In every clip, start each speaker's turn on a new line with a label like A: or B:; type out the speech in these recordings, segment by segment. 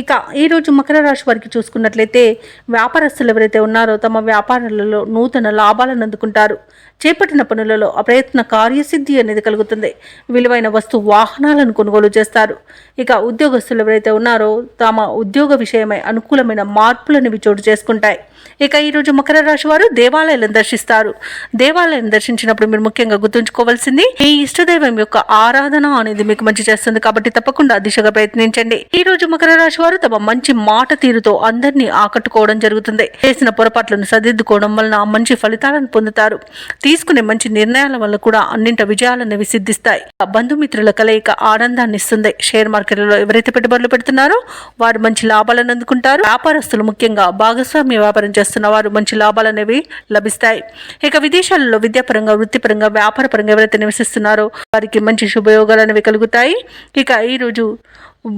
A: ఇక ఈరోజు మకర రాశి వారికి చూసుకున్నట్లయితే వ్యాపారస్తులు ఎవరైతే ఉన్నారో తమ వ్యాపారాలలో నూతన లాభాలను అందుకుంటారు. చేపట్టిన పనులలో అప్రయత్న కార్యసిద్ధి అనేది కలుగుతుంది. విలువైన వస్తు వాహనాలను కొనుగోలు చేస్తారు. ఇక ఉద్యోగస్తులు ఎవరైతే ఉన్నారో తమ ఉద్యోగ విషయమై అనుకూలమైన మార్పులనేవి చోటు చేసుకుంటాయి. ఇక ఈరోజు మకర రాశి వారు దేవాలయాలను దర్శిస్తారు. దేవాలయం దర్శించినప్పుడు మీరు ముఖ్యంగా గుర్తుంచుకోవాల్సింది మీ ఇష్టదైవం యొక్క ఆరాధన అనేది మీకు మంచి చేస్తుంది కాబట్టి తప్పకుండా దిశగా ప్రయత్నించండి. ఈ రోజు మకర రాశి వారు తమ మంచి మాట తీరుతో అందరినీ ఆకట్టుకోవడం జరుగుతుంది. చేసిన పొరపాట్లను సరిదిద్దుకోవడం వలన మంచి ఫలితాలను పొందుతారు. తీసుకునే మంచి నిర్ణయాల వల్ల కూడా అన్నింట విజయాలనేవి సిద్ధిస్తాయి. బంధుమిత్రుల కలయిక ఆనందాన్ని ఇస్తుంది. షేర్ మార్కెట్లలో ఎవరైతే పెట్టుబడులు పెడుతున్నారో వారు మంచి లాభాలను అందుకుంటారు. వ్యాపారస్తులు ముఖ్యంగా భాగస్వామ్య వ్యాపారం చేస్తున్న వారు మంచి లాభాలు అనేవి లభిస్తాయి. ఇక విదేశాలలో విద్యాపరంగా వృత్తిపరంగా వ్యాపారపరంగా ఎవరైతే నివసిస్తున్నారో వారికి మంచి శుభయోగాలు అనేవి కలుగుతాయి. ఇక ఈరోజు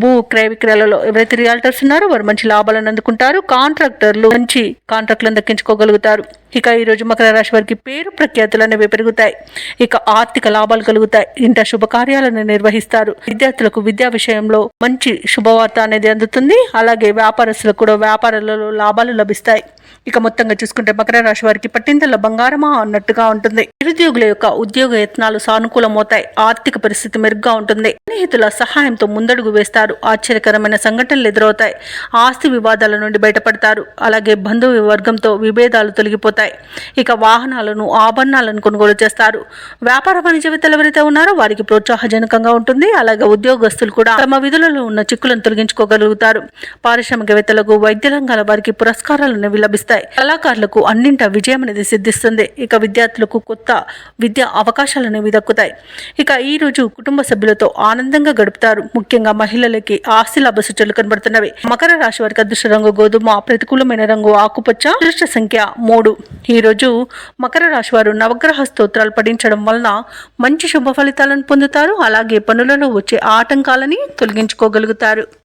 A: భూ క్రయ విక్రయాలలో ఎవరైతే రియాల్టర్స్ ఉన్నారో వారు మంచి లాభాలను అందుకుంటారు. కాంట్రాక్టర్లు మంచి కాంట్రాక్టులను దక్కించుకోగలుగుతారు. ఇక ఈ రోజు మకర రాశి వారికి పేరు ప్రఖ్యాతులు అనేవి పెరుగుతాయి. ఇక ఆర్థిక లాభాలు కలుగుతాయి. ఇంట శుభకార్యాలను నిర్వహిస్తారు. విద్యార్థులకు విద్యా విషయంలో మంచి శుభవార్త అనేది అందుతుంది. అలాగే వ్యాపారస్తులకు కూడా వ్యాపారాలలో లాభాలు లభిస్తాయి. ఇక మొత్తంగా చూసుకుంటే మకర రాశి వారికి పట్టిందల బంగారమా అన్నట్టుగా ఉంటుంది. నిరుద్యోగుల యొక్క ఉద్యోగ యత్నాలు సానుకూలమవుతాయి. ఆర్థిక పరిస్థితి మెరుగ్గా ఉంటుంది. స్నేహితుల సహాయంతో ముందడుగు వేస్తారు. ఆశ్చర్యకరమైన సంఘటనలు ఎదురవుతాయి. ఆస్తి వివాదాల నుండి బయటపడతారు. అలాగే బంధువు వర్గంతో విభేదాలు తొలగిపోతాయి. ఇక వాహనాలను ఆభరణాలను కొనుగోలు చేస్తారు. వ్యాపార వాణిజ్యవేత్తలు ఎవరైతే ఉన్నారో వారికి ప్రోత్సాహజనకంగా ఉంటుంది. అలాగే ఉద్యోగస్తులు కూడా తమ విధులలో ఉన్న చిక్కులను తొలగించుకోగలుగుతారు. పారిశ్రామికవేత్తలకు వైద్య రంగాల వారికి పురస్కారాలు లభిస్తాయి. కళాకారులకు అన్నింట విజయం అనేది సిద్ధిస్తుంది. ఇక విద్యార్థులకు కొత్త విద్యా అవకాశాలు అనేవి దక్కుతాయి. ఇక ఈ రోజు కుటుంబ సభ్యులతో ఆనందంగా గడుపుతారు. ముఖ్యంగా మహిళలకి ఆస్తి లాభ సూచనలు కనబడుతున్నవి. మకర రాశి వారికి అదృష్ట రంగు గోధుమ ప్రతికూలమైన రంగు ఆకుపచ్చ అదృష్ట సంఖ్య మూడు. ఈ రోజు మకర రాశి వారు నవగ్రహ స్తోత్రాలు పఠించడం వలన మంచి శుభ ఫలితాలను పొందుతారు. అలాగే పనులలో వచ్చే ఆటంకాలని తొలగించుకోగలుగుతారు.